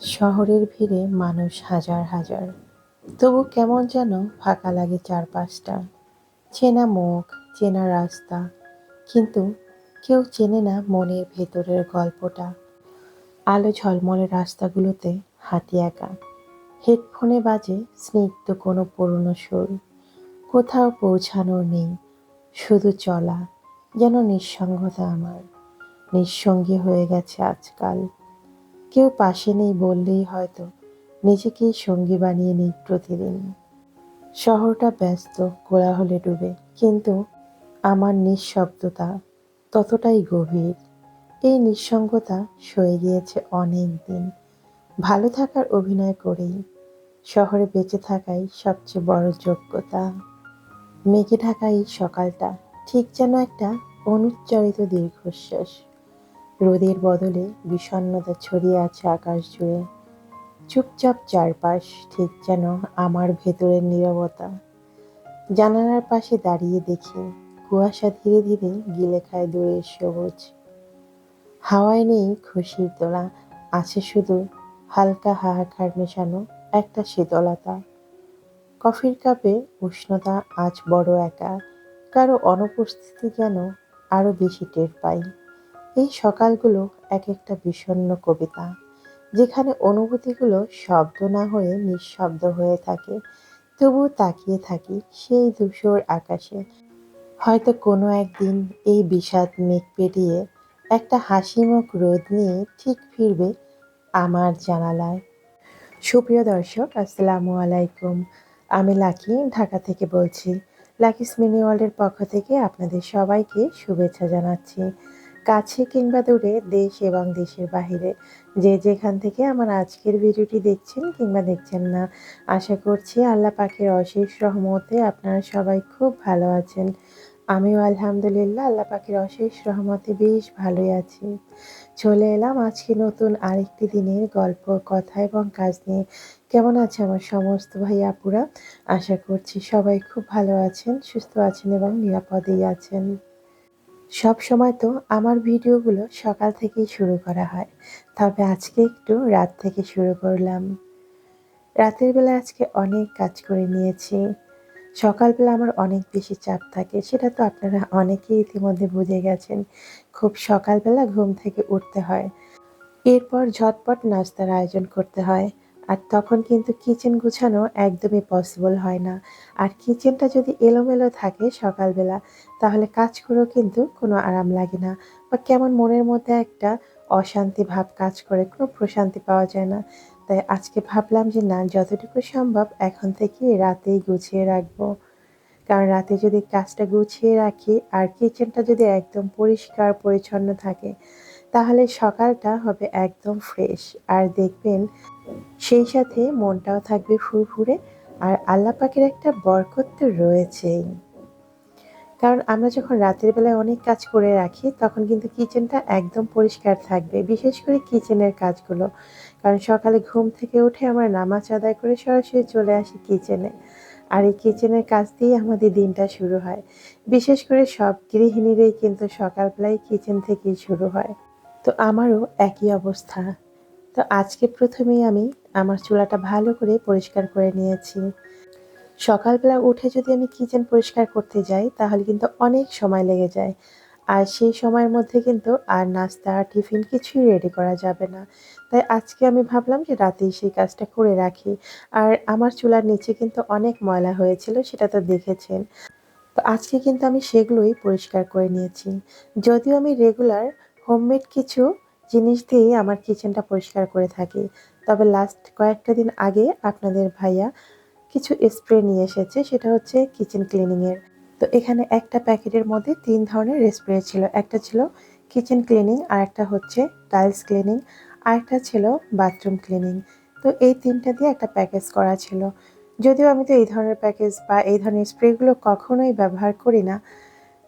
শহরের ভিড়ে মানুষ হাজার হাজার। তবু কেমন যেন ফাঁকা লাগে চারপাশটা। চেনা মুখ, চেনা রাস্তা, কিন্তু কেউ চেনে না মনের ভেতরের গল্পটা। আলো ঝলমলে রাস্তাগুলোতে হাতি একা। হেডফোনে বাজে স্নিগ্ধ কোনো পুরনো সুর। কোথাও পৌঁছানোর নেই, শুধু চলা, যেন নিঃসঙ্গতা আমার। নিঃসঙ্গী হয়ে গেছে আজকাল। কেউ পাশে নেই বললেই হয়তো নিজেকেই সঙ্গী বানিয়ে নিই প্রতিদিন। শহরটা ব্যস্ত, কোলাহলে ডুবে, কিন্তু আমার নিঃশব্দতা ততটাই গভীর। এই নিঃসঙ্গতা সয়ে গিয়েছে অনেক দিন। ভালো থাকার অভিনয় করেই, শহরে বেঁচে থাকাই সবচেয়ে বড় যোগ্যতা। মেঘে ঢাকা এই সকালটা, ঠিক যেন একটা অনুচ্চারিত দীর্ঘশ্বাস। রোদের বদলে বিষণ্ণতা ছড়িয়ে আছে আকাশ জুড়ে। চুপচাপ চারপাশ ঠিক যেন আমার ভেতরের নীরবতা। জানালার পাশে দাঁড়িয়ে দেখি, কুয়াশা ধীরে ধীরে গিলে খায় দূরের সবুজ। হাওয়ায় নেই খুশির তোলা, আছে শুধু হালকা হাহাকার মেশানো একটা শীতলতা। কফির কাপে উষ্ণতা আজ বড় একা, কারও অনুপস্থিতি যেন আরও বেশি টের পাই এই সকালগুলো এক একটা বিষণ্ণ কবিতা, যেখানে অনুভূতিগুলো শব্দ না হয়ে নিঃশব্দ হয়ে থাকে তবু তাকিয়ে থাকি সেই ধূসর আকাশে। হয়তো কোনো একদিন এই বিষাদ মেঘ পেরিয়ে একটা হাসিমুখ রোদ নিয়ে ঠিক ফিরবে আমার জানালায়। সুপ্রিয় দর্শক, আসসালামু আলাইকুম। আমি লাকি, ঢাকা থেকে বলছি লাকিস মিনি ওয়ার্ল্ডের পক্ষ থেকে আপনাদের সবাইকে শুভেচ্ছা জানাচ্ছি। কাছে কিংবা দূরে, দেশ এবং দেশের বাহিরে। যে যেখান থেকে আমার আজকের ভিডিওটি দেখছেন কিংবা দেখছেন না, আশা করছি আল্লাহ পাখির অশেষ রহমতে আপনারা সবাই খুব ভালো আছেন। আমিও আলহামদুলিল্লাহ আল্লাহ পাখির অশেষ রহমতে বেশ ভালোই আছি। চলে এলাম আজকে নতুন আরেকটি দিনের গল্প, কথা এবং কাজ নিয়ে। কেমন আছে আমার সমস্ত ভাই আপুরা? আশা করছি সবাই খুব ভালো আছেন, সুস্থ আছেন এবং নিরাপদেই আছেন। সব সময় তো আমার ভিডিওগুলো সকাল থেকেই শুরু করা হয়। তবে আজকে একটু রাত থেকে শুরু করলাম। রাতের বেলা আজকে অনেক কাজ করে নিয়েছি। সকালবেলা আমার অনেক বেশি চাপ থাকে, সেটা তো আপনারা অনেকেই ইতিমধ্যে বুঝে গেছেন। খুব সকালবেলা ঘুম থেকে উঠতে হয়। এরপর ঝটপট নাস্তার আয়োজন করতে হয়। আর তখন কিন্তু কিচেন গুছানো একদমই পসিবল হয় না। আর কিচেনটা যদি এলোমেলো থাকে সকালবেলা, তাহলে কাজ করেও কিন্তু কোনো আরাম লাগে না। বা কেমন মনের মধ্যে একটা অশান্তি ভাব কাজ করে, কোনো প্রশান্তি পাওয়া যায় না। তাই আজকে ভাবলাম যে, না, যতটুকু সম্ভব এখন থেকে রাতেই গুছিয়ে রাখব। কারণ রাতে যদি কাজটা গুছিয়ে রাখি আর কিচেনটা যদি একদম পরিষ্কার, পরিচ্ছন্ন থাকে, তাহলে সকালটা হবে একদম ফ্রেশ আর দেখবেন সেই সাথে মনটাও থাকবে ফুরফুরে আর আল্লাহ পাকের একটা বরকত তো রয়েছেই। কারণ আমরা যখন রাতের বেলায় অনেক কাজ করে রাখি, তখন কিন্তু কিচেনটা একদম পরিষ্কার থাকবে, বিশেষ করে কিচেনের কাজগুলো। কারণ সকালে ঘুম থেকে উঠে আমরা নামাজ আদায় করে সরাসরি চলে আসি কিচেনে। আর এই কিচেনের কাজ দিয়েই আমাদের দিনটা শুরু হয়। বিশেষ করে সব গৃহিণীরই কিন্তু সকালবেলায় কিচেন থেকেই শুরু হয়। তো আমারও একই অবস্থা। তো আজকে প্রথমেই আমি আমার চুলাটা ভালো করে পরিষ্কার করে নিয়েছি। সকালবেলা উঠে যদি আমি কিচেন পরিষ্কার করতে যাই, তাহলে কিন্তু অনেক সময় লেগে যায়। আর সেই সময়ের মধ্যে কিন্তু আর নাস্তা, টিফিন কিছুই রেডি করা যাবে না। তাই আজকে আমি ভাবলাম যে রাতেই সেই কাজটা করে রাখি। আর আমার চুলার নিচে কিন্তু অনেক ময়লা হয়েছিল, সেটা তো দেখেছেন। তো আজকে কিন্তু আমি সেগুলোই পরিষ্কার করে নিয়েছি। যদিও আমি রেগুলার হোমমেড কিছু জিনিস দিয়েই আমার কিচেনটা পরিষ্কার করে থাকি। তবে লাস্ট কয়েকটা দিন আগে আপনাদের ভাইয়া কিছু স্প্রে নিয়ে এসেছে, সেটা হচ্ছে কিচেন ক্লিনিংয়ের তো এখানে একটা প্যাকেটের মধ্যে তিন ধরনের স্প্রে ছিল। একটা ছিল কিচেন ক্লিনিং আর একটা হচ্ছে টাইলস ক্লিনিং আর একটা ছিল বাথরুম ক্লিনিং তো এই তিনটা দিয়ে একটা প্যাকেজ করা ছিল। যদিও আমি তো এই ধরনের প্যাকেজ বা এই ধরনের স্প্রেগুলো কখনোই ব্যবহার করি না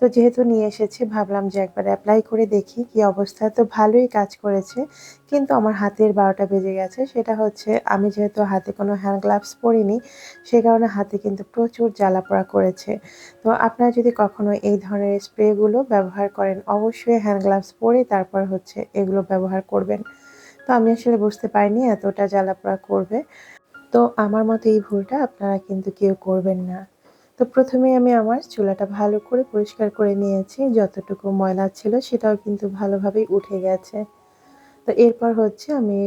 তো যেহেতু নিয়ে এসেছি, ভাবলাম যে একবার অ্যাপ্লাই করে দেখি কি অবস্থা। তো ভালোই কাজ করেছে, কিন্তু আমার হাতের বারোটা বেজে গেছে। সেটা হচ্ছে, আমি যেহেতু হাতে কোনো হ্যান্ড গ্লাভস পরিনি, সে কারণে হাতে কিন্তু প্রচুর জ্বালা পোড়া করেছে। তো আপনারা যদি কখনো এই ধরনের স্প্রেগুলো ব্যবহার করেন, অবশ্যই হ্যান্ড গ্লাভস পরে তারপর হচ্ছে এগুলো ব্যবহার করবেন। তো আমি আসলে বুঝতে পারিনি এতটা জ্বালাপোড়া করবে। তো আমার মতো এই ভুলটা আপনারা কিন্তু কেউ করবেন না। তো প্রথমে আমি আমার চুলাটা ভালো করে পরিষ্কার করে নিয়েছি। যতটুকু ময়লা ছিল সেটাও কিন্তু ভালোভাবেই উঠে গেছে। তো এরপর হচ্ছে আমি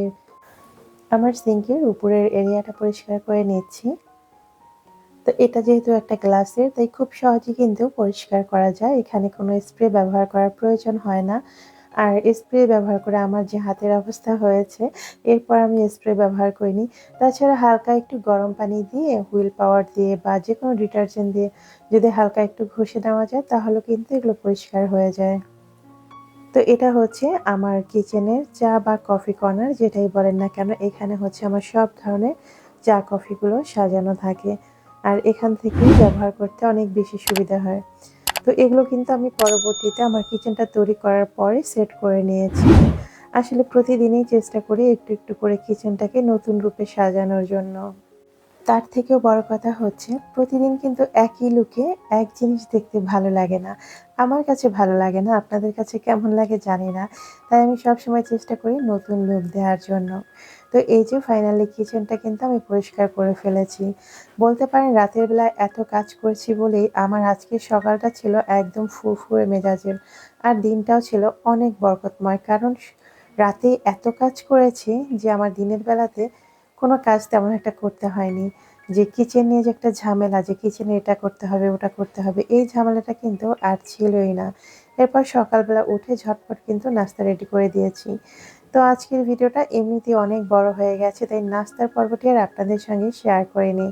আমার সিঙ্কের উপরের এরিয়াটা পরিষ্কার করে নিচ্ছি। তো এটা যেহেতু একটা গ্লাসের, তাই খুব সহজে কিন্তু পরিষ্কার করা যায়। এখানে কোনো স্প্রে ব্যবহার করার প্রয়োজন হয় না। আর স্প্রে ব্যবহার করে আমার যে হাতের অবস্থা হয়েছে, এরপর আমি স্প্রে ব্যবহার করিনি। তাছাড়া হালকা একটু গরম পানি দিয়ে হুইল পাওয়ার দিয়ে বা যে কোনো ডিটারজেন্ট দিয়ে যদি হালকা একটু ঘষে দেওয়া যায় তাহলে কিন্তু এগুলো পরিষ্কার হয়ে যায়। তো এটা হচ্ছে আমার কিচেনের চা বা কফি কর্নার যেটাই বলেন না কেন, এখানে হচ্ছে আমার সব ধরনের চা কফিগুলো সাজানো থাকে। আর এখান থেকেই ব্যবহার করতে অনেক বেশি সুবিধা হয়। তো এগুলো কিন্তু আমি পরবর্তীতে আমার কিচেনটা তৈরি করার পরে সেট করে নিয়েছি। আসলে প্রতিদিনই চেষ্টা করি একটু একটু করে কিচেনটাকে নতুন রূপে সাজানোর জন্য। তার থেকেও বড় কথা হচ্ছে, প্রতিদিন কিন্তু একই লুকে এক জিনিস দেখতে ভালো লাগে না। আমার কাছে ভালো লাগে না, আপনাদের কাছে কেমন লাগে জানি না। তাই আমি সবসময় চেষ্টা করি নতুন লুক দেওয়ার জন্য। তো এই যে ফাইনালি কিচেনটা কিন্তু আমি পরিষ্কার করে ফেলেছি। বলতে পারেন রাতের বেলা এত কাজ করছি বলেই আমার আজকের সকালটা ছিল একদম ফুরফুরে মেজাজের আর দিনটাও ছিল অনেক বরকতময়। কারণ রাতে এত কাজ করেছি যে আমার দিনের বেলাতে কোনো কাজ তেমন একটা করতে হয়নি। যে কিচেন নিয়ে যে একটা ঝামেলা, যে কিচেনে এটা করতে হবে, ওটা করতে হবে, এই ঝামেলাটা কিন্তু আর ছিলই না। এরপর সকালবেলা উঠে ঝটপট কিন্তু নাস্তা রেডি করে দিয়েছি। তো আজকের ভিডিওটা এমনিতেই অনেক বড় হয়ে গেছে, তাই নাস্তার পর্বটি আর আপনাদের সঙ্গে শেয়ার করে নিই।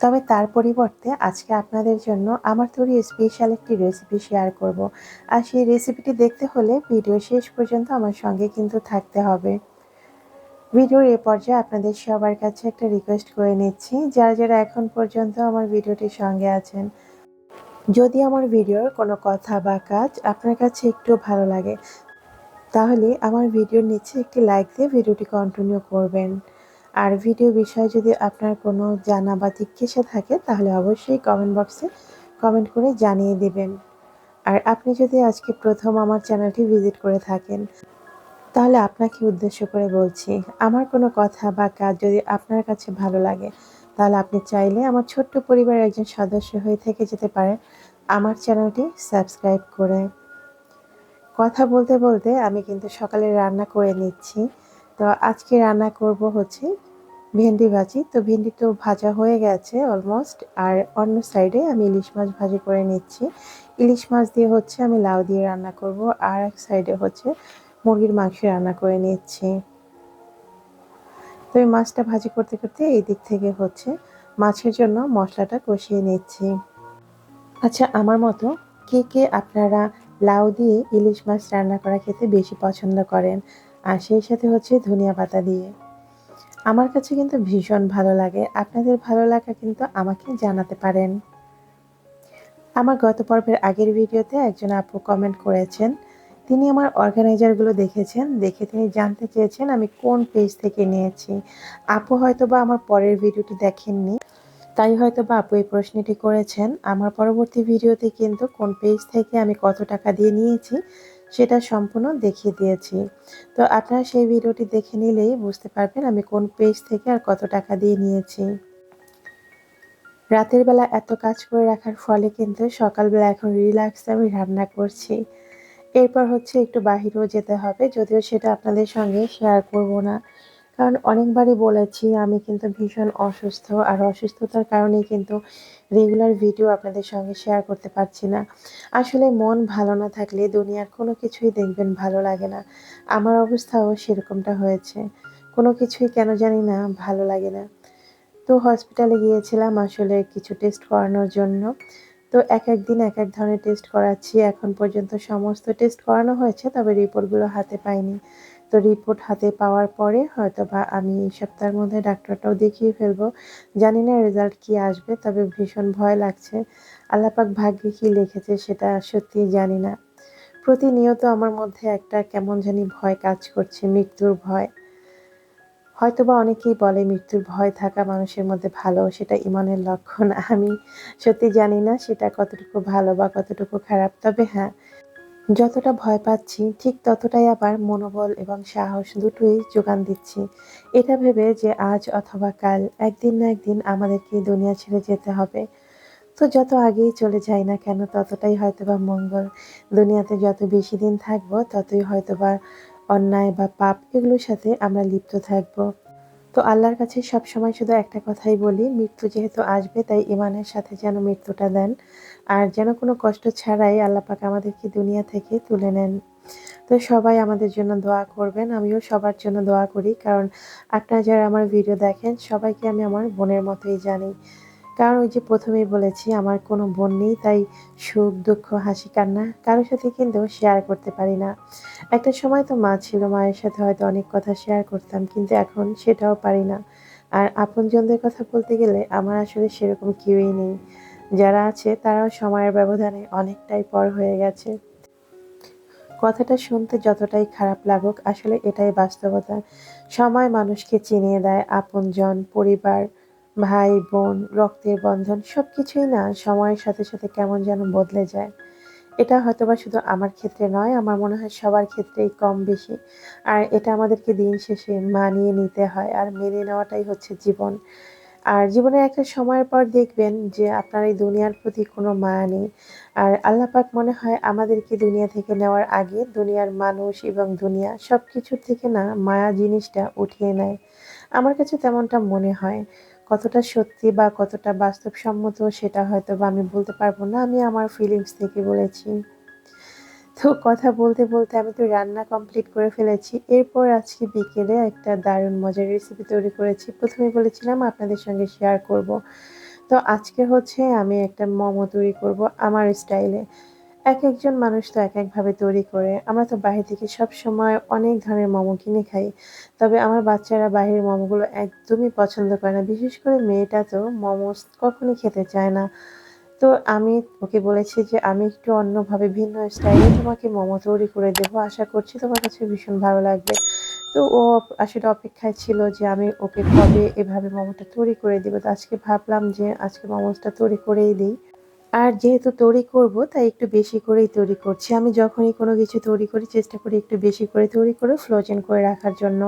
তবে তার পরিবর্তে আজকে আপনাদের জন্য আমার তৈরি স্পেশাল একটি রেসিপি শেয়ার করব। আর সেই রেসিপিটি দেখতে হলে ভিডিও শেষ পর্যন্ত আমার সঙ্গে কিন্তু থাকতে হবে। ভিডিওর এ পর্যায়ে আপনাদের সবার কাছে একটা রিকোয়েস্ট করে নিচ্ছি, যারা যারা এখন পর্যন্ত আমার ভিডিওটির সঙ্গে আছেন। যদি আমার ভিডিওর কোনো কথা বা কাজ আপনার কাছে একটু ভালো লাগে তাহলে আমার ভিডিওর নিচে একটি লাইক দিয়ে ভিডিওটি কন্টিনিউ করবেন। আর ভিডিও বিষয়ে যদি আপনার কোনো জানা বা জিজ্ঞাসা থাকে, তাহলে অবশ্যই কমেন্ট বক্সে কমেন্ট করে জানিয়ে দেবেন। আর আপনি যদি আজকে প্রথম আমার চ্যানেলটি ভিজিট করে থাকেন, তাহলে আপনাকে উদ্দেশ্য করে বলছি, আমার কোনো কথা বা কাজ যদি আপনার কাছে ভালো লাগে, তাহলে আপনি চাইলে আমার ছোট্ট পরিবারের একজন সদস্য হয়ে থেকে যেতে পারেন। আমার চ্যানেলটি সাবস্ক্রাইব করে। কথা বলতে বলতে আমি কিন্তু সকালে রান্না করে নিচ্ছি। তো আজকে রান্না করব হচ্ছে ভেন্ডি ভাজি। তো ভেন্ডি তো ভাজা হয়ে গেছে অলমোস্ট আর অন্য সাইডে আমি ইলিশ মাছ ভাজি করে নিচ্ছি। ইলিশ মাছ দিয়ে হচ্ছে আমি লাউ দিয়ে রান্না করব, আর এক সাইডে হচ্ছে মুরগির মাংস রান্না করে নিচ্ছি। তো এই মাছটা ভাজি করতে করতে এই দিক থেকে হচ্ছে মাছের জন্য মশলাটা কষিয়ে নিচ্ছি। আচ্ছা আমার মতো কে কে আপনারা লাউ দিয়ে ইলিশ মাছ রান্না করা খেতে বেশি পছন্দ করেন। আর সেই সাথে হচ্ছে ধনিয়া পাতা দিয়ে। আমার কাছে কিন্তু ভীষণ ভালো লাগে। আপনাদের ভালো লাগা কিন্তু আমাকে জানাতে পারেন। আমার গত পর্বের আগের ভিডিওতে একজন আপু কমেন্ট করেছেন। তিনি আমার অর্গানাইজারগুলো দেখেছেন। দেখে তিনি জানতে চেয়েছেন আমি কোন পেজ থেকে নিয়েছি। আপু হয়তো বা আমার পরের ভিডিওটি দেখেননি। তাই হয়তো বা আপু এই প্রশ্নটি করেছেন। আমার পরবর্তী ভিডিওতে কিন্তু কোন পেজ থেকে আমি কত টাকা দিয়ে নিয়েছি সেটা সম্পূর্ণ দেখিয়ে দিয়েছি। তো আপনারা সেই ভিডিওটি দেখে নিলেই বুঝতে পারবেন আমি কোন পেজ থেকে আর কত টাকা দিয়ে নিয়েছি। রাতের বেলা এত কাজ করে রাখার ফলে কিন্তু সকালবেলা এখন রিল্যাক্সে আমি রান্না করছি। এরপর হচ্ছে একটু বাহিরেও যেতে হবে, যদিও সেটা আপনাদের সঙ্গে শেয়ার করব না। কারণ অনেকবারই বলেছি, আমি কিন্তু ভীষণ অসুস্থ আর অসুস্থতার কারণেই কিন্তু রেগুলার ভিডিও আপনাদের সঙ্গে শেয়ার করতে পারছি না। আসলে মন ভালো না থাকলে দুনিয়ার কোনো কিছুই দেখবেন ভালো লাগে না। আমার অবস্থাও সেরকমটা হয়েছে। কোনো কিছুই কেন জানি না ভালো লাগে না। তো হসপিটালে গিয়েছিলাম আসলে কিছু টেস্ট করানোর জন্য। তো এক এক দিন এক এক ধরনের টেস্ট করাচ্ছি। এখন পর্যন্ত সমস্ত টেস্ট করানো হয়েছে, তবে রিপোর্টগুলো হাতে পাইনি। তো রিপোর্ট হাতে পাওয়ার পরে হয়তো বা আমি এই সপ্তাহের মধ্যে ডাক্তারটাও দেখিয়ে ফেলব। জানি না রেজাল্ট কি আসবে, তবে ভীষণ ভয় লাগছে। আল্লাপাক ভাগ্যে কি লিখেছে সেটা সত্যি জানি না। প্রতিনিয়ত আমার মধ্যে একটা কেমন জানি ভয় কাজ করছে, মৃত্যুর ভয়। হয়তোবা অনেকেই বলে মৃত্যুর ভয় থাকা মানুষের মধ্যে ভালো, সেটা ইমানের লক্ষণ। আমি সত্যি জানি না সেটা কতটুকু ভালো বা কতটুকু খারাপ, তবে হ্যাঁ যতটা ভয় পাচ্ছি, ঠিক ততটাই আবার মনোবল এবং সাহস দুটোই যোগান দিচ্ছি। এটা ভেবে যে আজ অথবা কাল একদিন না একদিন আমাদেরকে দুনিয়া ছেড়ে যেতে হবে। তো যত আগেই চলে যাই না কেন, ততটাই হয়তোবা মঙ্গল। দুনিয়াতে যত বেশি দিন থাকব, ততই হয়তোবা অন্যায় বা পাপ এগুলোর সাথে আমরা লিপ্ত থাকব। তো আল্লাহর কাছে সবসময় শুধু একটা কথাই বলি, মৃত্যু যেহেতু আসবে, তাই ইমানের সাথে যেন মৃত্যুটা দেন। আর যেন কোনো কষ্ট ছাড়াই আল্লাহ পাক আমাদেরকে দুনিয়া থেকে তুলে নেন। তো সবাই আমাদের জন্য দোয়া করবেন, আমিও সবার জন্য দোয়া করি। কারণ আপনারা যারা আমার ভিডিও দেখেন, সবাইকে আমি আমার বোনের মতোই জানি। কারণ ওই যে প্রথমেই বলেছি, আমার কোনো বোন নেই, তাই সুখ, দুঃখ, হাসি, কান্না কারোর সাথে কিন্তু শেয়ার করতে পারি না। একটা সময় তো মা ছিল, মায়ের সাথে হয়তো অনেক কথা শেয়ার করতাম, কিন্তু এখন সেটাও পারি না। আর আপনজনদের কথা বলতে গেলে আমার আসলে সেরকম কেউই নেই। যারা আছে তারাও সময়ের ব্যবধানে অনেকটাই পর হয়ে গেছে। কথাটা শুনতে যতটাই খারাপ লাগুক, আসলে এটাই বাস্তবতা। সময় মানুষকে চিনিয়ে দেয়, আপনজন, পরিবার ভাই, বোন, রক্তের বন্ধন সব কিছুই না, সময়ের সাথে সাথে কেমন যেন বদলে যায়। এটা হয়তোবা শুধু আমার ক্ষেত্রে নয়, আমার মনে হয় সবার ক্ষেত্রেই কম বেশি। আর এটা আমাদেরকে দিন শেষে মানিয়ে নিতে হয় আর মেনে নেওয়াটাই হচ্ছে জীবন। আর জীবনের একটা সময়ের পর দেখবেন যে আপনার এই দুনিয়ার প্রতি কোনো মায়া নেই। আর আল্লাহ পাক মনে হয় আমাদেরকে দুনিয়া থেকে নেওয়ার আগে দুনিয়ার মানুষ এবং দুনিয়া সব কিছুর থেকে না মায়া জিনিসটা উঠিয়ে নেয়। আমার কাছে তেমনটা মনে হয়। কতটা সত্যি বা কতটা বাস্তবসম্মত সেটা হয়তো বা আমি বলতে পারব না, আমি আমার ফিলিংস থেকে বলেছি। তো কথা বলতে বলতে আমি তো রান্না কমপ্লিট করে ফেলেছি। এরপর আজকে বিকেলে একটা দারুণ মজার রেসিপি তৈরি করেছি। প্রথমে বলেছিলাম আপনাদের সঙ্গে শেয়ার করব। তো আজকে হচ্ছে আমি একটা মোমো তৈরি করব আমার স্টাইলে এক একজন মানুষ তো এক একভাবে তৈরি করে। আমরা তো বাইরে থেকে সব সময় অনেক ধরনের মোমো কিনে খাই। তবে আমার বাচ্চারা বাইরের মোমোগুলো একদমই পছন্দ করে না। বিশেষ করে মেয়েটা তো মোমোস কখনই খেতে চায় না। তো আমি ওকে বলেছি যে, আমি একটু অন্যভাবে, ভিন্ন স্টাইলে তোমাকে মোমো তৈরি করে দেবো। আশা করছি তোমার কাছে ভীষণ ভালো লাগবে। তো ও আসলে অপেক্ষায় ছিল যে, আমি ওকে কবে এভাবে মোমোটা তৈরি করে দেবো? তো আজকে ভাবলাম যে, আজকে মোমোসটা তৈরি করেই দিই। আর যেহেতু তৈরি করব, তাই একটু বেশি করেই তৈরি করছি। আমি যখনই কোনো কিছু তৈরি করি, চেষ্টা করি একটু বেশি করে তৈরি করে ফ্লোজেন করে রাখার জন্য।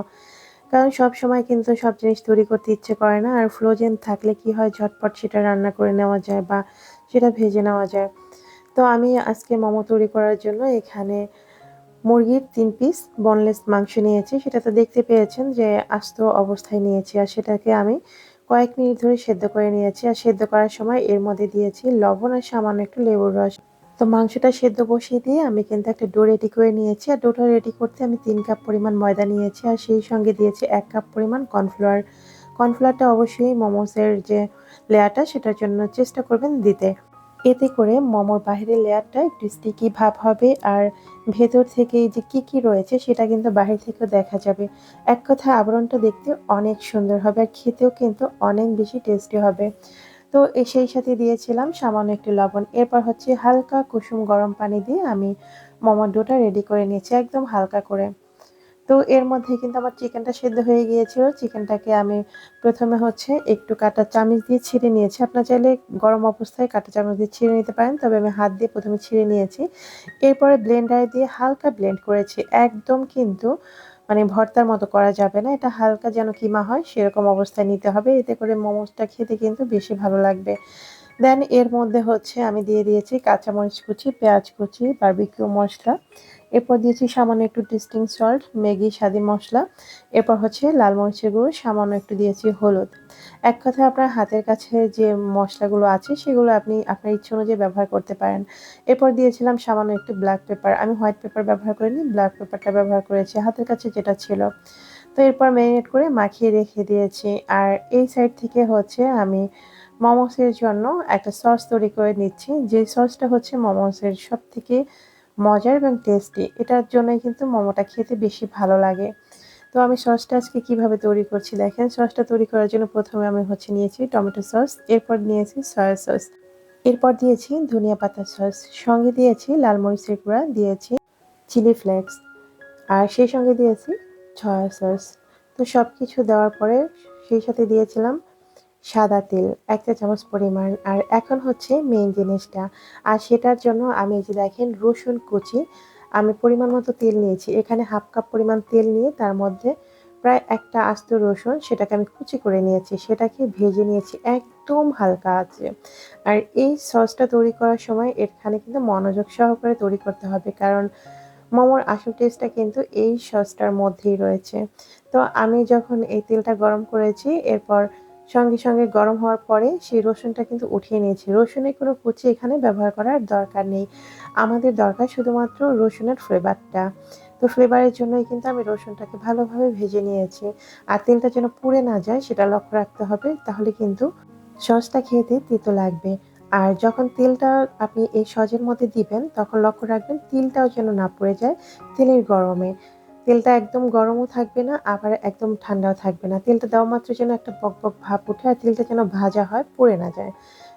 কারণ সব সময় কিন্তু সব জিনিস তৈরি করতে ইচ্ছে করে না। আর ফ্লোজেন থাকলে কি হয়, ঝটপট সেটা রান্না করে নেওয়া যায় বা সেটা ভেজে নেওয়া যায়। তো আমি আজকে মোমো তৈরি করার জন্য এখানে মুরগির তিন পিস বনলেস মাংস নিয়েছি। সেটা তো দেখতে পেয়েছেন যে আস্ত অবস্থায় নিয়েছি। আর সেটাকে আমি কয়েক মিনিট ধরে সেদ্ধ করে নিয়েছি আর সেদ্ধ করার সময় এর মধ্যে দিয়েছি লবণ আর সামান্য একটু লেবুর রস। তো মাংসটা সেদ্ধ বসিয়ে দিয়ে আমি কিন্তু একটা ডো রেডি করে নিয়েছি। আর ডোটা রেডি করতে আমি তিন কাপ পরিমাণ ময়দা নিয়েছি আর সেই সঙ্গে দিয়েছি এক কাপ পরিমাণ কর্নফ্লাওয়ার। কর্নফ্লাওয়ারটা অবশ্যই মোমোসের যে লেয়ারটা সেটার জন্য চেষ্টা করবেন দিতে। এতে করে মোমোর বাহিরের লেয়ারটা একটু স্টিকি ভাব হবে আর ভেতর থেকে যে কি কি রয়েছে সেটা কিন্তু বাহির থেকেও দেখা যাবে। এক কথা আবরণটা দেখতে অনেক সুন্দর হবে আর খেতেও কিন্তু অনেক বেশি টেস্টি হবে। তো সেই সাথে দিয়েছিলাম সামান্য একটু লবণ। এরপর হচ্ছে হালকা কুসুম গরম পানি দিয়ে আমি মোমোর ডোটা রেডি করে নিয়েছি একদম হালকা করে। তো এর মধ্যে কিন্তু আমার চিকেনটা সেদ্ধ হয়ে গিয়েছিল। চিকেনটাকে আমি প্রথমে হচ্ছে একটু কাটা চামচ দিয়ে ছিঁড়ে নিয়েছি। আপনার চাইলে গরম অবস্থায় কাটা চামচ দিয়ে ছিঁড়ে নিতে পারেন, তবে আমি হাত দিয়ে প্রথমে ছিঁড়ে নিয়েছি। এরপরে ব্লেন্ডারে দিয়ে হালকা ব্লেন্ড করেছি। একদম কিন্তু মানে ভর্তার মতো করা যাবে না। এটা হালকা যেন কিমা হয়, সেরকম অবস্থায় নিতে হবে। এতে করে মোমোসটা খেতে কিন্তু বেশি ভালো লাগবে। দেন এর মধ্যে হচ্ছে আমি দিয়ে দিয়েছি কাঁচামরিচ কুচি, পেঁয়াজ কুচি বারবিকিউ মশলা। এরপর দিয়েছি সামান্য একটু টেস্টিং সল্ট ম্যাগি, স্বাদি মশলা। এরপর হচ্ছে লাল মরিচের গুঁড়ো, সামান্য একটু দিয়েছি হলুদ। এক কথায় আপনার হাতের কাছে যে মশলাগুলো আছে, সেগুলো আপনি আপনার ইচ্ছে অনুযায়ী ব্যবহার করতে পারেন। এরপর দিয়েছিলাম সামান্য একটু ব্ল্যাক পেপার আমি হোয়াইট পেপার ব্যবহার করিনি ব্ল্যাক পেপারটা ব্যবহার করেছি হাতের কাছে যেটা ছিল। তো এরপর ম্যারিনেট করে মাখিয়ে রেখে দিয়েছি। আর এই সাইড থেকে হচ্ছে আমি মোমোসের জন্য একটা সস তৈরি করে নিচ্ছি। যে সসটা হচ্ছে মোমোসের সব থেকে মজার এবং টেস্টি এটার জন্যই কিন্তু মোমোটা খেতে বেশি ভালো লাগে। তো আমি সসটা আজকে কীভাবে তৈরি করছি দেখেন, সসটা তৈরি করার জন্য প্রথমে আমি হচ্ছে নিয়েছি টমেটো সস, এরপর নিয়েছি সয়া সস এরপর দিয়েছি ধনিয়া পাতা সস, সঙ্গে দিয়েছি লাল মরিচের গুঁড়া, দিয়েছি চিলি ফ্লেক্স আর সেই সঙ্গে দিয়েছি সয়া সস তো সব কিছু দেওয়ার পরে সেই সাথে দিয়েছিলাম সাদা তেল, এক চা চামচ পরিমাণ, আর এখন হচ্ছে মেইন জিনিসটা। আর সেটার জন্য আমি যে দেখেন রসুন কুচি, আমি পরিমাণ মতো তেল নিয়েছি। এখানে হাফ কাপ পরিমাণ তেল নিয়ে তার মধ্যে প্রায় একটা আস্ত রসুন, সেটাকে আমি কুচি করে নিয়েছি। সেটাকে ভেজে নিয়েছি, একদম হালকা আছে আর এই সসটা তৈরি করার সময় এখানে কিন্তু মনোযোগ সহকারে তৈরি করতে হবে, কারণ মোমোর আসল টেস্টটা কিন্তু এই সসটার মধ্যেই রয়েছে। তো আমি যখন এই তেলটা গরম করেছি, এরপর সঙ্গে সঙ্গে গরম হওয়ার পরে সেই রসুনটা কিন্তু উঠিয়ে নিয়েছি। রসুনের কোনো কুচি এখানে ব্যবহার করার দরকার নেই। আমাদের দরকার শুধুমাত্র রসুনের ফ্লেভারটা তো ফ্লেভারের জন্যই কিন্তু আমি রসুনটাকে ভালোভাবে ভেজে নিয়েছি। আর তেলটা যেন পুড়ে না যায় সেটা লক্ষ্য রাখতে হবে, তাহলে কিন্তু সসটা খেতে তেতো লাগবে। আর যখন তেলটা আপনি এই সজের মধ্যে দিবেন, তখন লক্ষ্য রাখবেন তিলটাও যেন না পড়ে যায় তেলের গরমে। তেলটা একদম গরমও থাকবে না, আবার একদম ঠান্ডাও থাকবে না। তেলটা দেওয়া মাত্র যেন একটা বক বক ভাব উঠে আর তেলটা যেন ভাজা হয়, পড়ে না যায়।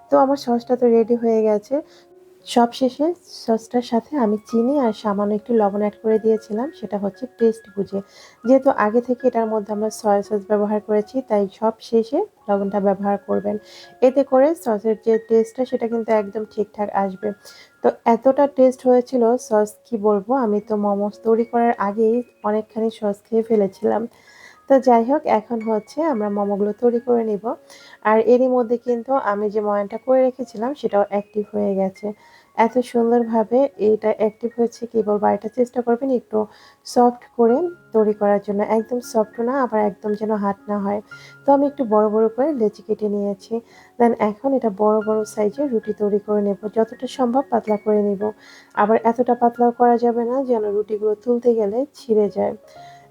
তো আমার সসটা তো রেডি হয়ে গেছে। সবশেষে সসটার সাথে আমি চিনি আর সামান্য একটু লবণ অ্যাড করে দিয়েছিলাম, সেটা হচ্ছে টেস্ট বুঝে যেহেতু আগে থেকে এটার মধ্যে আমরা সয়া সস ব্যবহার করেছি, তাই সব শেষে লবণটা ব্যবহার করবেন। এতে করে সসের যে টেস্টটা সেটা কিন্তু একদম ঠিকঠাক আসবে। তো এতটা টেস্ট হয়েছিল, সস কি বলব? আমি তো মোমোস তৈরি করার আগেই অনেকখানি সস খেয়ে ফেলেছিলাম। তো যাই হোক এখন হচ্ছে আমরা মোমোগুলো তৈরি করে নিব। আর এরই মধ্যে কিন্তু আমি যে ময়ানটা করে রেখেছিলাম, সেটাও অ্যাক্টিভ হয়ে গেছে। এত সুন্দরভাবে এটা অ্যাক্টিভ হয়েছে কি বলব? এটা চেষ্টা করবেন একটু সফট করে তৈরি করার জন্য। একদম সফট না, আবার একদম যেন হাট না হয়। তো আমি একটু বড় বড় করে লেচি কেটে নিয়েছি। দেন এখন এটা বড় বড় সাইজের রুটি তৈরি করে নেব। যতটা সম্ভব পাতলা করে নেব। আবার এতটা পাতলাও করা যাবে না যেন রুটিগুলো তুলতে গেলে ছিঁড়ে যায়।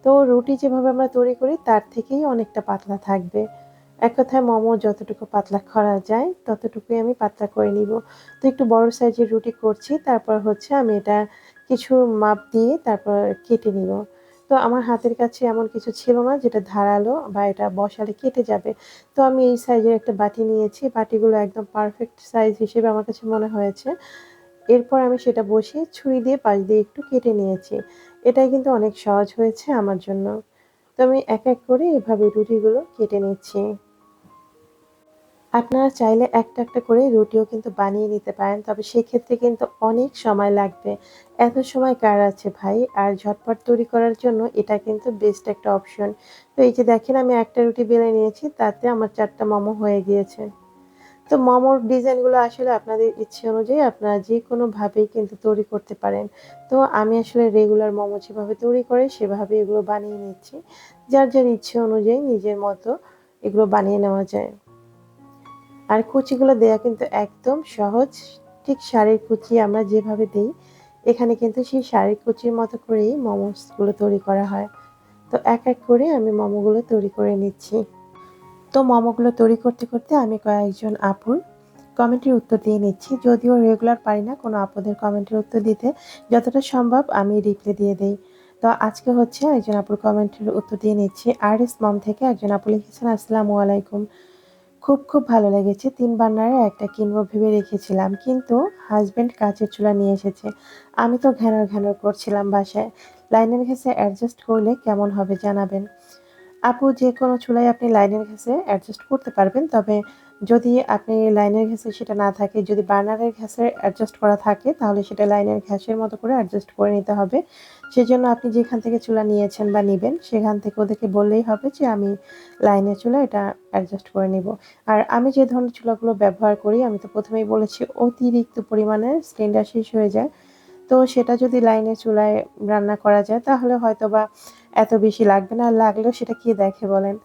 তো রুটি যেভাবে আমরা তৈরি করি, তার থেকেই অনেকটা পাতলা থাকবে। এক কথায় মোমো যতটুকু পাতলা করা যায়, ততটুকুই আমি পাতলা করে নিব। তো একটু বড় সাইজের রুটি করছি, তারপর হচ্ছে আমি এটা কিছু মাপ দিয়ে তারপর কেটে নিব। তো আমার হাতের কাছে এমন কিছু ছিল না যেটা ধারালো বা এটা বসালে কেটে যাবে। তো আমি এই সাইজের একটা বাটি নিয়েছি, বাটিগুলো একদম পারফেক্ট সাইজ হিসেবে আমার কাছে মনে হয়েছে। এরপর আমি সেটা বসিয়ে ছুরি দিয়ে পাশ দিয়ে একটু কেটে নিয়েছি। এটাই কিন্তু অনেক সহজ হয়েছে আমার জন্য। তো আমি এক এক করে এভাবে রুটিগুলো কেটে নিচ্ছি। আপনারা চাইলে একটা একটা করে রুটিও কিন্তু বানিয়ে নিতে পারেন, তবে সেক্ষেত্রে কিন্তু অনেক সময় লাগবে। এত সময় কার আছে ভাই? আর ঝটপট তৈরি করার জন্য এটা কিন্তু বেস্ট একটা অপশন তো এই যে দেখেন, আমি একটা রুটি বেলে নিয়েছি, তাতে আমার চারটা মোমো হয়ে গিয়েছে। তো মোমোর ডিজাইনগুলো আসলে আপনাদের ইচ্ছে অনুযায়ী আপনারা যে কোনোভাবেই কিন্তু তৈরি করতে পারেন। তো আমি আসলে রেগুলার মোমো যেভাবে তৈরি করে সেভাবে এগুলো বানিয়ে নিচ্ছি। যার যার ইচ্ছে অনুযায়ী নিজের মতো এগুলো বানিয়ে নেওয়া যায়। আর কুচিগুলো দেওয়া কিন্তু একদম সহজ। ঠিক শাড়ির কুচি আমরা যেভাবে দিই, এখানে কিন্তু সেই শাড়ির কুচির মতো করেই মোমোসগুলো তৈরি করা হয়। তো এক এক করে আমি মোমোগুলো তৈরি করে নিচ্ছি। তো মোমোগুলো তৈরি করতে করতে আমি কয়েকজন আপুর কমেন্টের উত্তর দিয়ে নিচ্ছি। যদিও রেগুলার পারি না কোনো আপুদের কমেন্টের উত্তর দিতে, যতটা সম্ভব আমি রিপ্লাই দিয়ে দিই। তো আজকে হচ্ছে একজন আপুর কমেন্টের উত্তর দিয়ে নিচ্ছি। আর এস মম থেকে একজন আপু লিখেছেন, আসসালামু আলাইকুম। খুব খুব ভালো লেগেছে। তিন বান্নারে একটা কিনবো ভেবে রেখেছিলাম, কিন্তু হাজব্যান্ড কাচের চুলা নিয়ে এসেছে। আমি তো ঘ্যানর ঘ্যানর করছিলাম বাসায়। লাইনের ঘেসে অ্যাডজাস্ট করলে কেমন হবে জানাবেন। আপু যে কোনো চুলায় আপনি লাইনের ঘ্যাসে অ্যাডজাস্ট করতে পারবেন। তবে যদি আপনি লাইনের ঘ্যাসে সেটা না থাকে, যদি বার্নারের ঘ্যাসে অ্যাডজাস্ট করা থাকে, তাহলে সেটা লাইনের ঘ্যাসের মতো করে অ্যাডজাস্ট করে নিতে হবে। সেজন্য আপনি যেখান থেকে চুলা নিয়েছেন বা নেবেন, সেখান থেকে ওদেরকে বললেই হবে যে, আমি লাইনের চুলা এটা অ্যাডজাস্ট করে নিব। আর আমি যে ধরনের চুলাগুলো ব্যবহার করি, আমি তো প্রথমেই বলেছি, অতিরিক্ত পরিমাণে সিলিন্ডার শেষ হয়ে যায়। তো সেটা যদি লাইনে চুলায় রান্না করা যায়, তাহলে হয়তো বা এত বেশি লাগবে না। আর লাগলেও সেটা কি দেখে বলেন?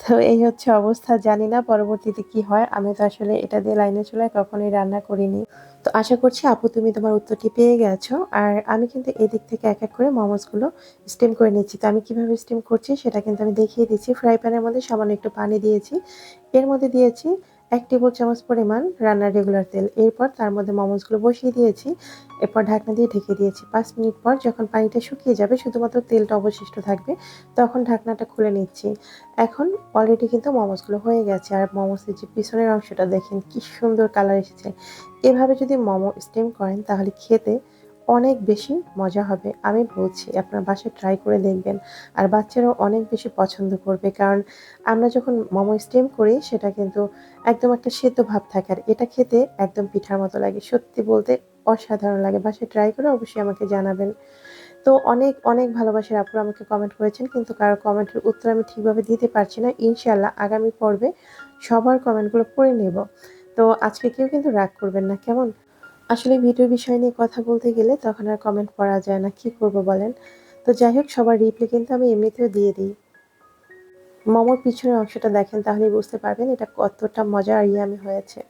তো এই হচ্ছে অবস্থা। জানি না পরবর্তীতে কি হয়। আমি তো আসলে এটা দিয়ে লাইনে চুলায় কখনোই রান্না করিনি। তো আশা করছি আপু তুমি তোমার উত্তরটি পেয়ে গেছো। আর আমি কিন্তু এদিক থেকে এক এক করে মোমোসগুলো স্টিম করে নিচ্ছি। তো আমি কীভাবে স্টিম করছি সেটা কিন্তু আমি দেখিয়ে দিচ্ছি। ফ্রাই প্যানের মধ্যে সামান্য একটু পানি দিয়েছি। এর মধ্যে দিয়েছি এক টেবিল চামচ পরিমাণ রান্নার রেগুলার তেল। এরপর তার মধ্যে মোমোসগুলো বসিয়ে দিয়েছি। এরপর ঢাকনা দিয়ে ঢেকে দিয়েছি। পাঁচ মিনিট পর যখন পানিটা শুকিয়ে যাবে, শুধুমাত্র তেলটা অবশিষ্ট থাকবে, তখন ঢাকনাটা খুলে নিচ্ছি। এখন অলরেডি কিন্তু মোমোসগুলো হয়ে গেছে। আর মোমোসের যে পিছনের অংশটা, দেখেন কি সুন্দর কালার এসেছে। এভাবে যদি মোমো স্টিম করেন, তাহলে খেতে অনেক বেশি মজা হবে, আমি বলছি। আপনার বাসায় ট্রাই করে দেখবেন। আর বাচ্চারাও অনেক বেশি পছন্দ করবে, কারণ আমরা যখন মোমো স্টিম করি, সেটা কিন্তু একদম একটা সেদ্ধ ভাব থাকে। আর এটা খেতে একদম পিঠার মতো লাগে। সত্যি বলতে অসাধারণ লাগে। বাসায় ট্রাই করে অবশ্যই আমাকে জানাবেন। তো অনেক অনেক ভালোবাসার আপুরা আমাকে কমেন্ট করেছেন, কিন্তু কারও কমেন্টের উত্তর আমি ঠিকভাবে দিতে পারছি না। ইনশাল্লাহ আগামী পর্বে সবার কমেন্টগুলো পড়ে নেব। তো আজকে কেউ কিন্তু রাগ করবেন না। কেমন? আসলে ভিডিও বিষয় নিয়ে কথা বলতে গেলে তখন আর কমেন্ট পড়া যায় না। কি করব বলেন? তো যাই হোক, সবার রিপ্লাই কিন্তু আমি এমনিতেও দিয়ে দিই। মোমোর পিছনের অংশটা দেখেন তাহলে বুঝতে পারবেন এটা কতটা মজা আর ইয়ামি হয়েছে।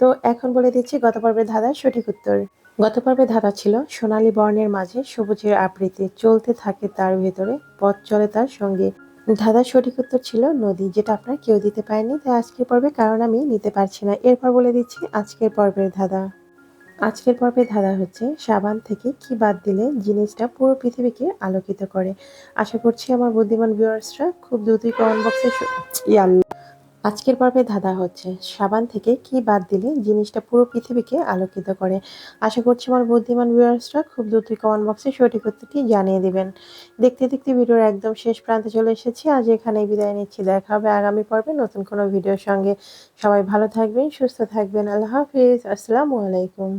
তো এখন বলে দিচ্ছি, গত পর্বের ধাঁধার সঠিক উত্তর। গত পর্বে ধাঁধা ছিল, সোনালী বর্ণের মাঝে সবুজের আবৃত্তি চলতে থাকে তার ভেতরে, পথ চলে তার সঙ্গে। ধাঁধার সঠিক উত্তর ছিল নদী, যেটা আপনার কেউ দিতে পারেনি তাই আজকের পর্বে কারণ আমি নিতে পারছি না। এরপর বলে দিচ্ছি, আজকের পর্বের ধাঁধা। আজকের পর্বে ধাঁধা হচ্ছে, সাবান থেকে কি বাদ দিলে জিনিসটা পুরো পৃথিবীকে আলোকিত করে? আশা করছি আমার বুদ্ধিমান ভিউয়ার্সরা খুব দ্রুতই কমেন্ট বক্সে ইয়াল আজকের পর্বে ধাঁধা হচ্ছে। সাবান থেকে কি বাদ দিলে জিনিসটা পুরো পৃথিবীকে আলোকিত করে? আশা করছি আমার বুদ্ধিমান ভিউয়ার্সরা খুব দ্রুতই কমেন্ট বক্সে সঠিক উত্তরটি জানিয়ে দিবেন। দেখতে দেখতে ভিডিওর একদম শেষ প্রান্তে চলে এসেছি। আজ এখানেই বিদায় নিচ্ছি। দেখা হবে আগামী পর্বে নতুন কোনো ভিডিওর সঙ্গে। সবাই ভালো থাকবেন, সুস্থ থাকবেন। আল্লাহ হাফিজ। আসসালামু আলাইকুম।